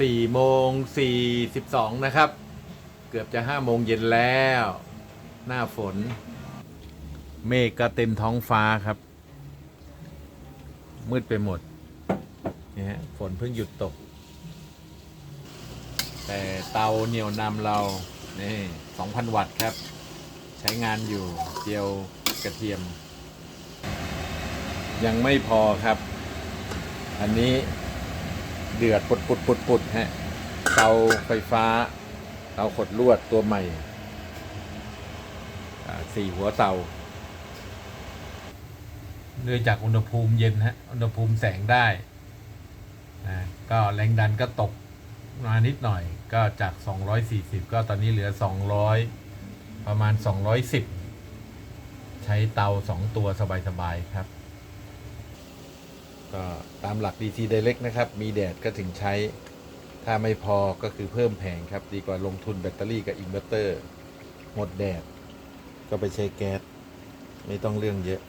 สี่โมงสี่สิบสองนะครับ เกือบจะห้าโมงเย็นแล้ว หน้าฝน เมฆก็เต็มท้องฟ้าครับ มืดไปหมดนี่ฮะฝนเพิ่งหยุดตก แต่เตาเหนียวนำเรา นี่สองพันวัตต์ครับ ใช้งานอยู่เจียวกระเทียม ยังไม่พอครับ อันนี้ เดือดปุดปุดปุดปุดฮะเตาไฟฟ้าเตาขดลวดตัวใหม่สี่หัวเตาเนื่องจากอุณหภูมิเย็นฮะอุณหภูมิแสงได้นะก็แรงดันก็ตกมานิดหน่อยก็จาก 240 ก็ตอนนี้เหลือ 200 ประมาณ 210 ใช้เตา 2 ตัวสบาย ๆ ครับ ก็ตามหลัก DC Direct นะครับ มีแดดก็ถึงใช้ ถ้าไม่พอก็คือเพิ่มแผงครับ ดีกว่าลงทุนแบตเตอรี่กับอินเวอร์เตอร์ หมดแดด ก็ไปใช้แก๊ส ไม่ต้องเรื่องเยอะ